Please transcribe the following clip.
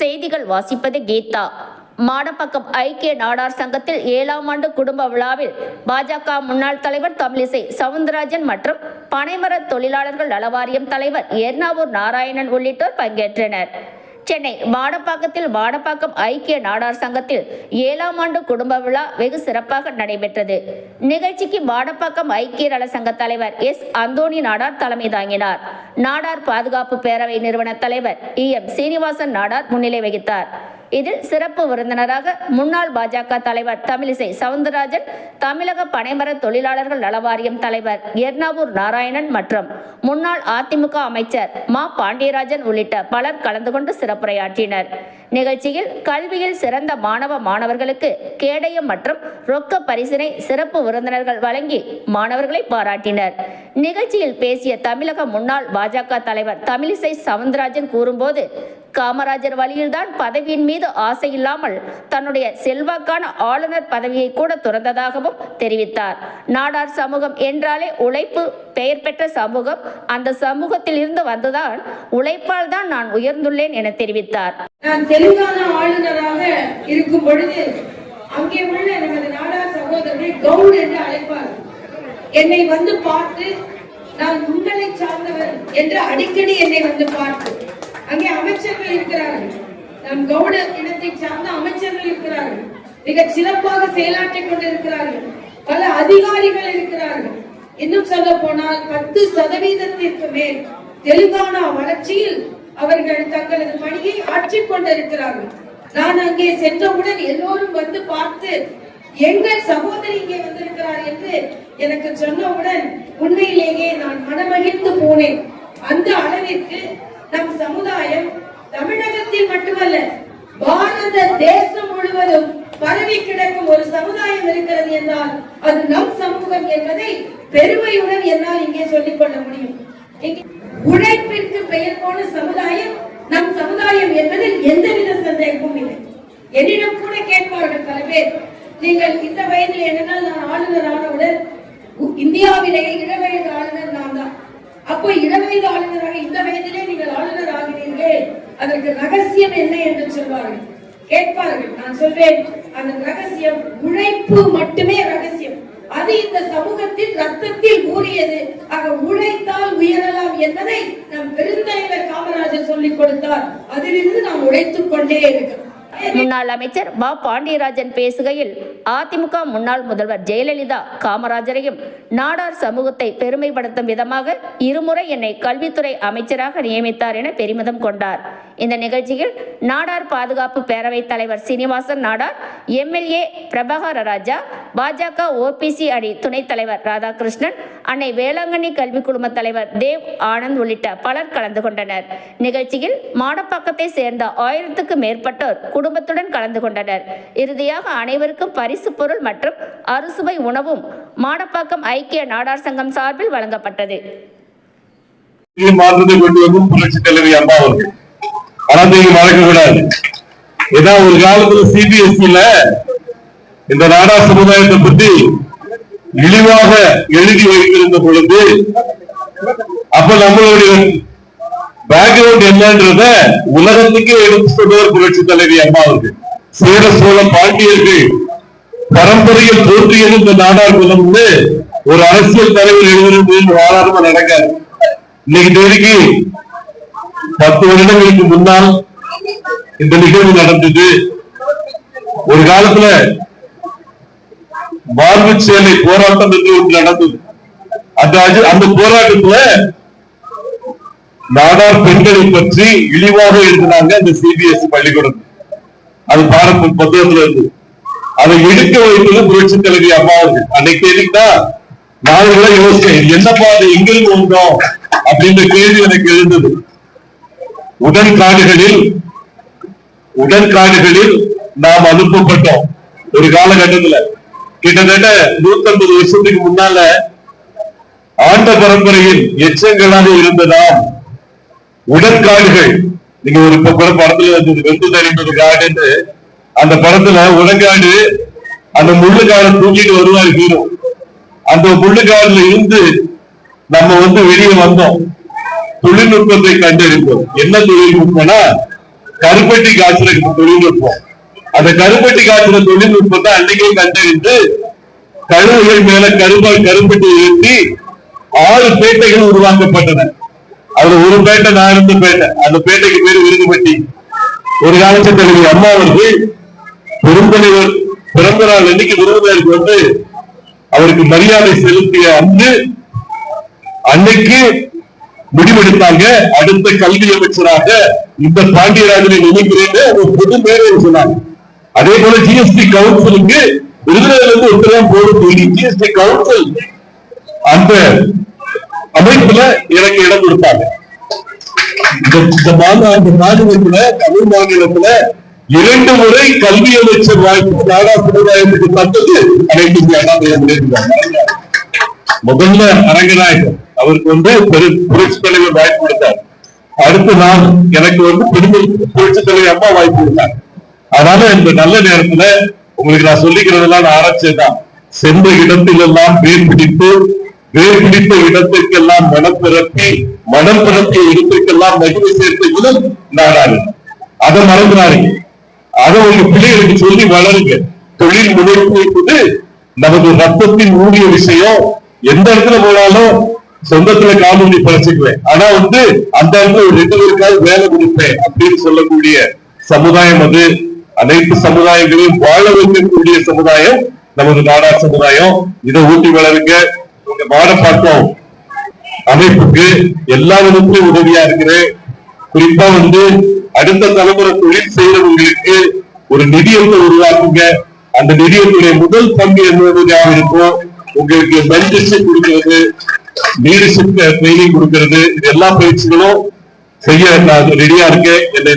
செய்திகள் வாசிப்பது கீதா. மாடப்பக்கம் ஐக்கிய நாடார் சங்கத்தில் ஏழாம் ஆண்டு குடும்ப விழாவில் பாஜக முன்னாள் தலைவர் தமிழிசை சவுந்தரராஜன் மற்றும் பனைமர தொழிலாளர்கள் நலவாரியம் தலைவர் எர்ணாவூர் நாராயணன் உள்ளிட்டோர் பங்கேற்றனர். சென்னை வாடப்பாக்கத்தில் வாடப்பாக்கம் ஐக்கிய நாடார் சங்கத்தில் ஏழாம் ஆண்டு குடும்ப விழா வெகு சிறப்பாக நடைபெற்றது. நிகழ்ச்சிக்கு வாடப்பாக்கம் ஐக்கிய நல சங்க தலைவர் எஸ். அந்தோணி நாடார் தலைமை தாங்கினார். நாடார் பாதுகாப்பு பேரவை நிறுவன தலைவர் இ. எம். சீனிவாசன் நாடார் முன்னிலை வகித்தார். இதில் சிறப்பு விருந்தினராக முன்னாள் பாஜக தலைவர் தமிழிசை சவுந்தரராஜன் தமிழக பனைமர தொழிலாளர்கள் நலவாரியம் தலைவர் எர்ணாவூர் நாராயணன் மற்றும் முன்னாள் அதிமுக அமைச்சர் மா. பாண்டியராஜன் உள்ளிட்ட பலர் கலந்து கொண்டு சிறப்புரையாற்றினர். நிகழ்ச்சியில் கல்வியில் சிறந்த மாணவ மாணவர்களுக்கு கேடயம் மற்றும் ரொக்க பரிசினை சிறப்பு விருந்தினர்கள் வழங்கி மாணவர்களை பாராட்டினர். நிகழ்ச்சியில் பேசிய தமிழக முன்னாள் பாஜக தலைவர் தமிழிசை சவுந்தரராஜன் கூறும்போது காமராஜர் வழியில்தான் பதவியின் மீது ஆசை இல்லாமல் தன்னுடைய செல்வாக்கான ஆளுநர் பதவியை கூட துறந்ததாகவும் தெரிவித்தார். நாடார் சமூகம் என்றாலே உழைப்பு பெயர் பெற்ற சமூகம் அந்த சமூகத்தில் இருந்து வந்ததால் உழைப்பால் தான் நான் உயர்ந்துள்ளேன் என தெரிவித்தார். நான் தெலுங்கானா ஆளுநராக இருக்கும் பொழுது அங்கே உள்ள நமது நாடார் சகோதரர்கள் கவுன் என்று அழைப்பார். என்னை வந்து பார்த்து நான் உங்களை சார்ந்தவர் என்று அடிக்கடி என்னை வந்து பார்த்து அங்கே அமைச்சர்கள் இருக்கிறார்கள். நம் கவுட இனத்தை சார்ந்த அமைச்சர்கள் இருக்கிறார்கள். மிக சிறப்பாக செயலாற்றிக் கொண்டிருக்கிறார்கள். பல அதிகாரிகள் இருக்கிறார்கள். இன்னும் சொல்ல போனால் பத்து சதவீதத்திற்கு மேல் தெலுங்கானா வளர்ச்சியில் அவர்கள் தங்களது பணியை ஆற்றிக் கொண்டிருக்கிறார்கள். நான் அங்கே சென்றவுடன் எல்லோரும் வந்து பார்த்து எங்கள் சகோதரி இங்கே வந்திருக்கிறார் என்று எனக்கு சொன்னவுடன் உண்மையிலேயே நான் மனமகிழ்ந்து போனேன். அந்த அளவிற்கு நம் சமுதாயம் தமிழகத்தில் மட்டுமல்ல பாரத தேசம் முழுவதும் பரவி கிடக்கும் ஒரு சமுதாயம் இருக்கிறது என்றால் அது நம் சமூகம் என்பதை பெருமையுடன் என்னால் இங்கே சொல்லிக் கொள்ள முடியும். உழைப்பிற்கு பெயர் போன சமுதாயம் நம் சமுதாயம் என்பதில் எந்தவித சந்தேகமும் இல்லை. என்னிடம் கூட கேட்பார்கள் பல பேர் நீங்கள் இந்த வயதில் என்னென்னால் நான் ஆளுநர் ஆனவுடன் இந்தியாவிலேயே இளவயது ஆளுநர் நான் தான். அப்போ இளவயது ஆளுநராக இந்த வயதிலே நீங்கள் ஆளுநர் ஆகிறீர்களே அதற்கு ரகசியம் என்ன என்று சொல்வார்கள்? கேட்பார்கள். நான் சொல்வேன் அந்த ரகசியம் உழைப்பு மட்டும் ரகசியம் அது இந்த சமூகத்தில் கூறியது. ஆக உழைத்தால் உயரலாம் என்பதை நம் பெருந்தலைவர் காமராஜர் சொல்லிக் கொடுத்தார். அதிலிருந்து நாம் உழைத்துக் கொண்டே இருக்கிறோம் முன்னாள் அமைச்சர் மா பாண்டியராஜன் பேசுகையில் அதிமுக முன்னாள் முதல்வர் ஜெயலலிதா காமராஜரையும் நாடார் சமூகத்தை பெருமைப்படுத்தும் விதமாக இருமுறை என்னை கல்வித்துறை அமைச்சராக நியமித்தார் என பெருமிதம் கொண்டார். இந்த நிகழ்ச்சியில் நாடார் பாதுகாப்பு பேரவைத் தலைவர் சீனிவாசன் நாடார் எம்எல்ஏ பிரபாகர ராஜா பாஜக ஓபிசி அணி துணைத் தலைவர் ராதாகிருஷ்ணன் அன்னை வேளாங்கண்ணி கல்வி குழும தலைவர் தேவ் ஆனந்த் உள்ளிட்ட பலர் கலந்து கொண்டனர். நிகழ்ச்சியில் மாடப்பாக்கத்தை சேர்ந்த ஆயிரத்துக்கு மேற்பட்டோர் குடும்பத்துடன் கலந்து கொண்டனர். இறுதியாக அனைவருக்கும் பரிசு பொருள் மற்றும் அறுசுவை உணவும் மாடப்பாக்கம் ஐக்கிய நாடார் சங்கம் சார்பில் வழங்கப்பட்டது. மாற்றத்தை கொண்டு வரும் புரட்சி தலைவி அம்மா அவர்கள். குழந்தைங்க நீங்க மறக்க கூடாது. ஏன்னா ஒரு காலத்துல சிபிஎஸ்இல இந்த நாடா சமுதாயத்தை பத்தி இழிவாக எழுதி வைத்திருந்த பொழுது அப்ப நம்மளுடைய பேக்ரவுண்ட் என்னன்றத உலகத்துக்கே எடுத்து சொன்னவர் புரட்சி தலைவி அம்மா அவருக்கு சேர சோழ பாண்டியர்கள் பரம்பரையில் தோற்றியது இந்த நாடார் குலம்னு ஒரு அரசியல் தலைவர் எழுதுறது சாதாரணமா நடக்காது. இன்னைக்கு தேதிக்கு பத்து வருடங்களுக்கு முன்னால் இந்த நிகழ்வு நடந்தது. ஒரு காலத்துல வாழ்வு சேலை போராட்டம் என்று ஒன்று நடந்தது. அந்த அந்த போராட்டத்துல நாடார் பெண்களை பற்றி இழிவாக எழுதினாங்க அந்த சிபிஎஸ்இ பள்ளிக்கூடம். அது பாரத் பத்திரத்துல இருந்து. அதை எடுக்க வைத்தது புரட்சி தலைவி அம்மா அவர்கள். அன்னைக்கு தேதிக்குதா நாடுகளை யோசிச்சேன் என்னப்பா அது எங்கிருந்து வந்தோம்? அப்படின்ற கேள்வி எனக்கு எழுந்தது. உடன்காடுகளில் உடன்காடுகளில் நாம் அனுப்பப்பட்டோம். ஒரு காலகட்டத்துல. கிட்டத்தட்ட நூத்தம்பது வருஷத்துக்கு முன்னால ஆண்ட பரம்பரையில் எச்சங்களாக இருந்ததாம் உடற்காடுகள் நீங்க ஒரு இப்ப படத்துல வெந்து தெரிந்தது காடுன்னு அந்த படத்துல உடற்காடு அந்த முள்ளுக்காடை தூக்கிட்டு வருவாரு ஹீரோ. அந்த முள்ளுக்காடுல இருந்து நம்ம வந்து வெளியே வந்தோம். தொழில்நுட்பத்தை கண்டறிந்தோம். என்ன தொழில்நுட்பம்னா கருப்பட்டி காய்ச்சல தொழில்நுட்பம். அந்த கருப்பட்டி காய்ச்சல தொழில்நுட்பத்தை அன்னைக்கே கண்டறிந்து கழுவுகள் மேல கரும்பா கருப்பட்டி ஏற்றி ஆறு பேட்டைகள் உருவாக்கப்பட்டன. அதுல ஒரு பேட்டை நான் இருந்த பேட்டை. அந்த பேட்டைக்கு பேரு விருதுபட்டி ஒரு காலத்து தலைவர் அம்மா அவர்கள் பெருந்தலைவர் பிறந்த நாள் அன்னைக்கு விருதுநகருக்கு வந்து அவருக்கு மரியாதை செலுத்திய அன்று அன்னைக்கு முடிவெடுத்தாங்க அடுத்த கல்வி அமைச்சராக இந்த பாண்டியராஜனை நினைக்கிறேன்னு ஒரு பொது மேடையில் சொன்னாங்க. அதே போல ஜிஎஸ்டி கவுன்சிலுக்கு விருதுநகர்ல இருந்து ஒருத்தர் போடு ஜிஎஸ்டி கவுன்சில் அந்த அமைப்புல எனக்கு இடம் கொடுத்தாங்க. இந்த இந்த மாநில மாநிலத்துல தமிழ் மாநிலத்துல இரண்டு முறை கல்வி அமைச்சர் வாய்ப்பு நாடா சமுதாயத்துக்கு தந்தது அனைத்து முதல்ல அரங்கநாயகர். அவருக்கு வந்து பெரு புரட்சி தலைவர் வாய்ப்பு கொடுத்தார். அடுத்து நான் எனக்கு வந்து பெருமை புரட்சி தலைவர் அம்மா வாய்ப்பு கொடுத்தார். அதனால இந்த நல்ல நேரத்துல உங்களுக்கு நான் சொல்லிக்கிறதெல்லாம் நான் ஆராய்ச்சிதான் சென்ற இடத்திலெல்லாம் வேர் பிடித்து வேர் பிடித்த இடத்திற்கெல்லாம் மனம் பிறப்பி மனம் பிறப்பிய இடத்திற்கெல்லாம் மகிழ்ச்சி சேர்த்த இடம் நாடாளு அதை. மறந்துறாருங்க அதை உங்க பிள்ளைகளுக்கு சொல்லி வளருங்க. தொழில் முனைப்பு என்பது நமது ரத்தத்தின் ஊதிய விஷயம். எந்த இடத்துல போனாலும் சொந்தத்துல காலூனி பழச்சுக்குவேன் ஆனா வந்து அந்த இடத்துல ஒரு ரெண்டு பேருக்காவது வேலை கொடுப்பேன் அப்படின்னு சொல்லக்கூடிய சமுதாயம் அது. அனைத்து சமுதாயங்களையும் வாழ வைக்கக்கூடிய சமுதாயம் நமது நாடார் சமுதாயம். இதை ஊட்டி வளருங்க. உங்க மாடப்பாக்கம் அமைப்புக்கு எல்லா விதத்திலும் உதவியா இருக்கிறேன். குறிப்பா வந்து அடுத்த தலைமுறை தொழில் செய்யறவங்களுக்கு ஒரு நிதியத்தை உருவாக்குங்க. அந்த நிதியத்துடைய முதல் பங்கு என்னதாக இருக்கும் உங்களுக்கு மென்டர்ஷிப் கொடுக்கிறது. லீடர்ஷிப் ட்ரைனிங் கொடுக்கிறது. இது எல்லா பயிற்சிகளும் செய்ய நான் ரெடியா இருக்கேன். என்னை